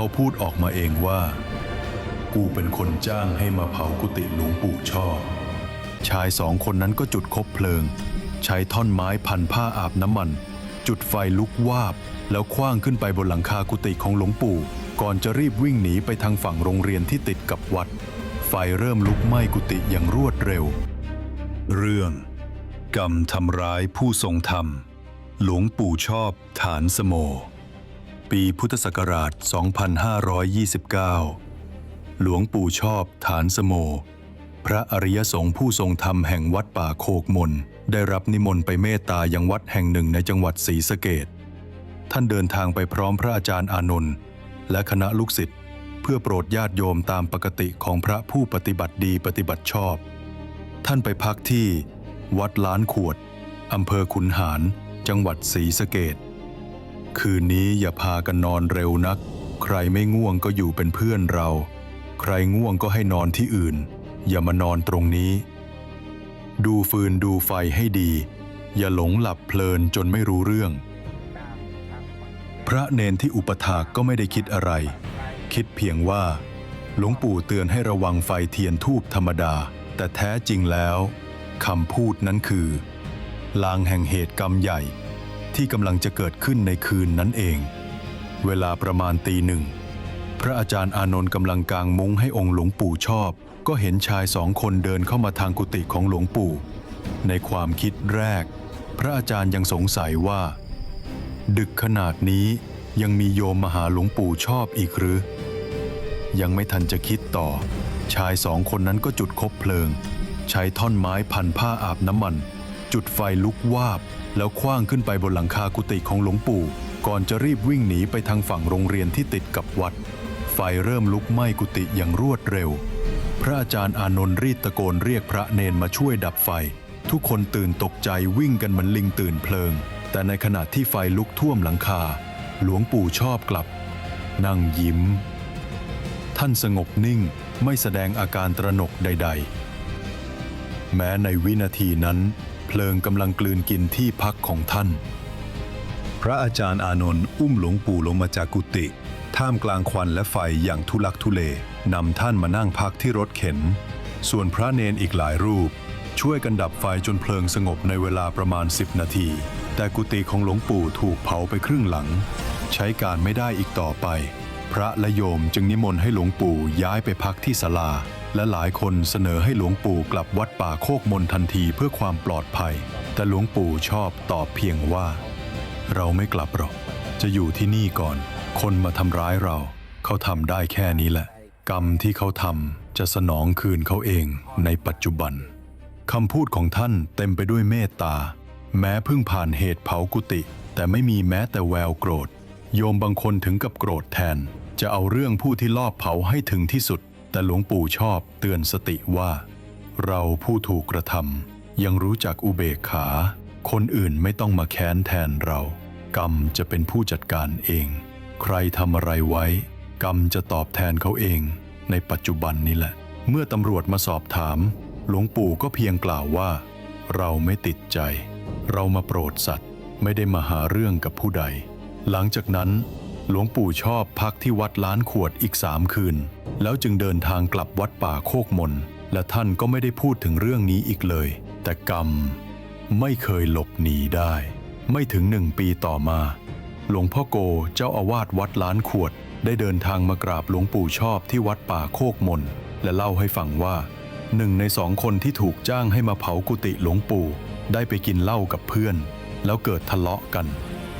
เขาพูดออกมาเองว่า กูเป็นคนจ้างให้มาเผากุฏิหลวงปู่ชอบ ชายสองคนนั้นก็จุดคบเพลิง ใช้ท่อนไม้พันผ้าอาบน้ำมัน จุดไฟลุกวาบ แล้วคว้างขึ้นไปบนหลังคากุฏิของหลวงปู่ ก่อนจะรีบวิ่งหนีไปทางฝั่งโรงเรียนที่ติดกับวัด ไฟเริ่มลุกไหม้กุฏิอย่างรวดเร็ว เรื่อง กรรมทำร้ายผู้ทรงธรรม หลวงปู่ชอบฐานสโม ปีพุทธศักราช 2529 หลวงปู่ชอบฐานสโม พระอริยสงฆ์ผู้ทรงธรรมแห่งวัดป่าโคกมน ได้รับนิมนต์ไปเมตตายังวัดแห่งหนึ่งในจังหวัดศรีสะเกดท่านเดินทางไปพร้อมพระอาจารย์อานนท์และคณะลูกศิษย์เพื่อโปรดญาติโยมตามปกติของพระผู้ปฏิบัติดีปฏิบัติชอบ ท่านไปพักที่ วัดล้านขวดอำเภอขุนหาร จังหวัดศรีสะเกด คืนนี้อย่าพากันนอนเร็วนัก ใครไม่ง่วงก็อยู่เป็นเพื่อนเรา ใครง่วงก็ให้นอนที่อื่น อย่ามานอนตรงนี้ ดูฟืนดูไฟให้ดี อย่าหลงหลับเพลินจนไม่รู้เรื่อง พระเนนที่อุปถากก็ไม่ได้คิดอะไร คิดเพียงว่า หลวงปู่เตือนให้ระวังไฟเทียนทูบธรรมดา แต่แท้จริงแล้วคำพูดนั้นคือ ลางแห่งเหตุกรรมใหญ่ ที่กำลังจะเกิดขึ้นในคืนนั้นเอง เวลาประมาณตีหนึ่ง พระอาจารย์อานนท์กำลังกางมุ้งให้องค์หลวงปู่ชอบ ก็เห็นชายสองคนเดินเข้ามาทางกุฏิของหลวงปู่ ในความคิดแรก พระอาจารย์ยังสงสัยว่า ดึกขนาดนี้ยังมีโยมมาหาหลวงปู่ชอบอีกหรือ ยังไม่ทันจะคิดต่อ ชายสองคนนั้นก็จุดคบเพลิง ใช้ท่อนไม้พันผ้าอาบน้ำมัน จุดไฟลุกวาบ แล้วคว้างขึ้นไปบนหลังคากุฏิของหลวงปู่ ก่อนจะรีบวิ่งหนีไปทางฝั่งโรงเรียนที่ติดกับวัด ไฟเริ่มลุกไหม้กุฏิอย่างรวดเร็ว พระอาจารย์อานนท์รีบตะโกนเรียกพระเนนมาช่วยดับไฟ ทุกคนตื่นตกใจวิ่งกันเหมือนลิงตื่นเพลิง แต่ในขณะที่ไฟลุกท่วมหลังคา หลวงปู่ชอบกลับ นั่งยิ้ม ท่านสงบนิ่งไม่แสดงอาการตระหนกใด ๆ แม้ในวินาทีนั้น เพลิงกำลังกลืนกินที่พักของท่าน พระอาจารย์อานนท์อุ้มหลวงปู่ลงมาจากกุฏิท่ามกลางควันและไฟอย่างทุลักทุเล นำท่านมานั่งพักที่รถเข็น ส่วนพระเนนอีกหลายรูป ช่วยกันดับไฟจนเพลิงสงบในเวลาประมาณ 10 นาที แต่กุฏิของหลวงปู่ถูกเผาไปครึ่งหลัง ใช้การไม่ได้อีกต่อไป พระและโยมจึงนิมนต์ให้หลวงปู่ย้ายไปพักที่ศาลา และหลายคนเสนอให้หลวงปู่กลับวัดป่าโคกมนทันทีเพื่อความปลอดภัย แต่หลวงปู่ชอบตอบเพียงว่า เราไม่กลับหรอก จะอยู่ที่นี่ก่อน คนมาทำร้ายเรา เขาทำได้แค่นี้แหละ กรรมที่เขาทำจะสนองคืนเขาเองในปัจจุบันคำพูดของท่านเต็มไปด้วยเมตตา แม้เพิ่งผ่านเหตุเผากุฏิแต่ไม่มีแม้แต่แววโกรธ โยมบางคนถึงกับโกรธแทน จะเอาเรื่องผู้ที่ลอบเผาให้ถึงที่สุด แต่หลวงปู่ชอบเตือนสติว่า เราผู้ถูกกระทำยังรู้จักอุเบกขา คนอื่นไม่ต้องมาแค้นแทนเรา กรรมจะเป็นผู้จัดการเอง ใครทำอะไรไว้ กรรมจะตอบแทนเขาเอง ในปัจจุบันนี้แหละ เมื่อตำรวจมาสอบถาม หลวงปู่ก็เพียงกล่าวว่า เราไม่ติดใจ เรามาโปรดสัตว์ ไม่ได้มาหาเรื่องกับผู้ใด หลังจากนั้น หลวงปู่ชอบพักที่วัดล้านขวดอีกสามคืน แล้วจึงเดินทางกลับวัดป่าโคกมน และท่านก็ไม่ได้พูดถึงเรื่องนี้อีกเลย แต่กรรมไม่เคยหลบหนีได้ ไม่ถึงหนึ่งปีต่อมา หลวงพ่อโกเจ้าอาวาสวัดล้านขวด ได้เดินทางมากราบหลวงปู่ชอบที่วัดป่าโคกมน และเล่าให้ฟังว่าหนึ่งในสองคนที่ถูกจ้างให้มาเผากุฏิหลวงปู่ ได้ไปกินเหล้ากับเพื่อน แล้วเกิดทะเลาะกัน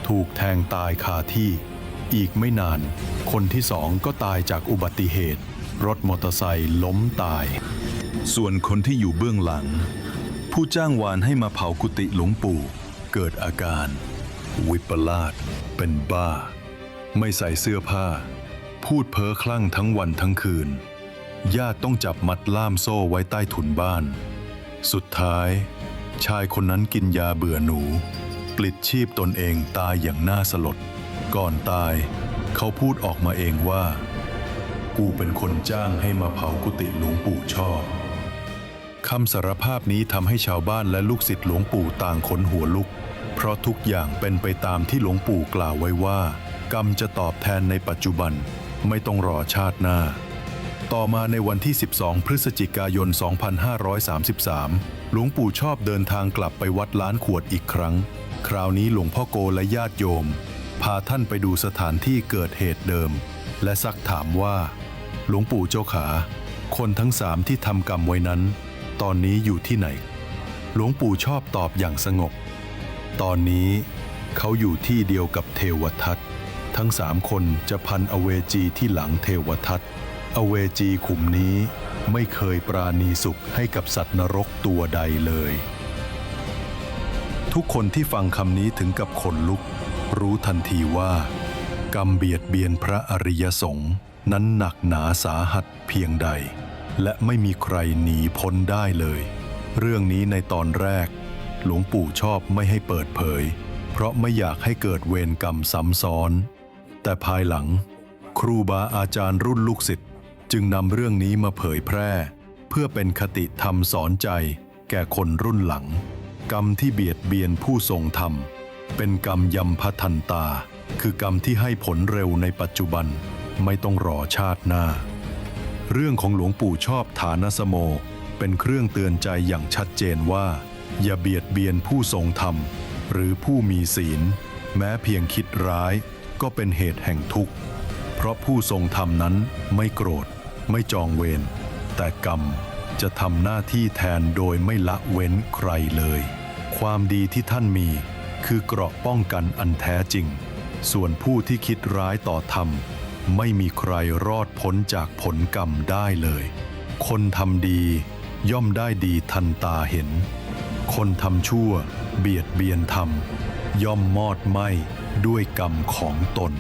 ถูกแทงตายคาที่ อีกไม่นาน คนที่สองก็ตายจากอุบัติเหตุ รถมอเตอร์ไซค์ล้มตาย ส่วนคนที่อยู่เบื้องหลัง ผู้จ้างวานให้มาเผากุฏิหลวงปู่ เกิดอาการ วิปลาสเป็นบ้า ไม่ใส่เสื้อผ้า พูดเพ้อคลั่งทั้งวันทั้งคืน ญาติต้องจับมัดล่ามโซ่ไว้ใต้ถุนบ้าน สุดท้าย ชายคนนั้นกินยาเบื่อหนู ปลิดชีพตนเองตายอย่างน่าสลด ก่อนตายเขาพูดออกมาเองว่า กูเป็นคนจ้างให้มาเผากุฏิหลวงปู่ชอบคำสารภาพนี้ทำให้ชาวบ้านและลูกศิษย์หลวงปู่ต่างขนหัวลุก เพราะทุกอย่างเป็นไปตามที่หลวงปู่กล่าวไว้ว่า กรรมจะตอบแทนในปัจจุบันไม่ต้องรอชาติหน้า ต่อมาในวันที่ 12 พฤศจิกายน 2533 หลวงปู่ชอบเดินทางกลับไปวัดล้านขวดอีกครั้ง คราวนี้หลวงพ่อโกและญาติโยม พาท่านไปดูสถานที่เกิดเหตุเดิม และซักถามว่า หลวงปู่เจ้าขา คนทั้งสามที่ทำกรรมไว้นั้น ตอนนี้อยู่ที่ไหน หลวงปู่ชอบตอบอย่างสงบ ตอนนี้เขาอยู่ที่เดียวกับเทวทัตทั้งสามคนจะพันอเวจีที่หลังเทวทัตอเวจีขุมนี้ไม่เคยปราณีสุขให้กับสัตว์นรกตัวใดเลย ทุกคนที่ฟังคำนี้ถึงกับขนลุก รู้ทันทีว่า กรรมเบียดเบียนพระอริยสงฆ์นั้นหนักหนาสาหัสเพียงใด และไม่มีใครหนีพ้นได้เลย เรื่องนี้ในตอนแรก หลวงปู่ชอบไม่ให้เปิดเผย เพราะไม่อยากให้เกิดเวรกรรมซ้ำซ้อน แต่ภายหลัง ครูบาอาจารย์รุ่นลูกศิษย์จึงนำเรื่องนี้มาเผยแพร่ เพื่อเป็นคติธรรมสอนใจ แก่คนรุ่นหลัง กรรมที่เบียดเบียนผู้ทรงธรรม เป็นกรรมยำพทันตา คือกรรมที่ให้ผลเร็วในปัจจุบันไม่ต้องรอชาติหน้า เรื่องของหลวงปู่ชอบฐานสโม เป็นเครื่องเตือนใจอย่างชัดเจนว่า อย่าเบียดเบียนผู้ทรงธรรม หรือผู้มีศีล แม้เพียงคิดร้ายก็เป็นเหตุแห่งทุกข์ เพราะผู้ทรงธรรมนั้นไม่โกรธ ไม่จองเวรแต่กรรมจะทำหน้าที่แทนโดยไม่ละเว้นใครเลย ความดีที่ท่านมี คือเกราะป้องกันอันแท้จริง ส่วนผู้ที่คิดร้ายต่อธรรม ไม่มีใครรอดพ้นจากผลกรรมได้เลย คนทำดีย่อมได้ดีทันตาเห็น คนทำชั่วเบียดเบียนธรรม ย่อมมอดไหม้ด้วยกรรมของตน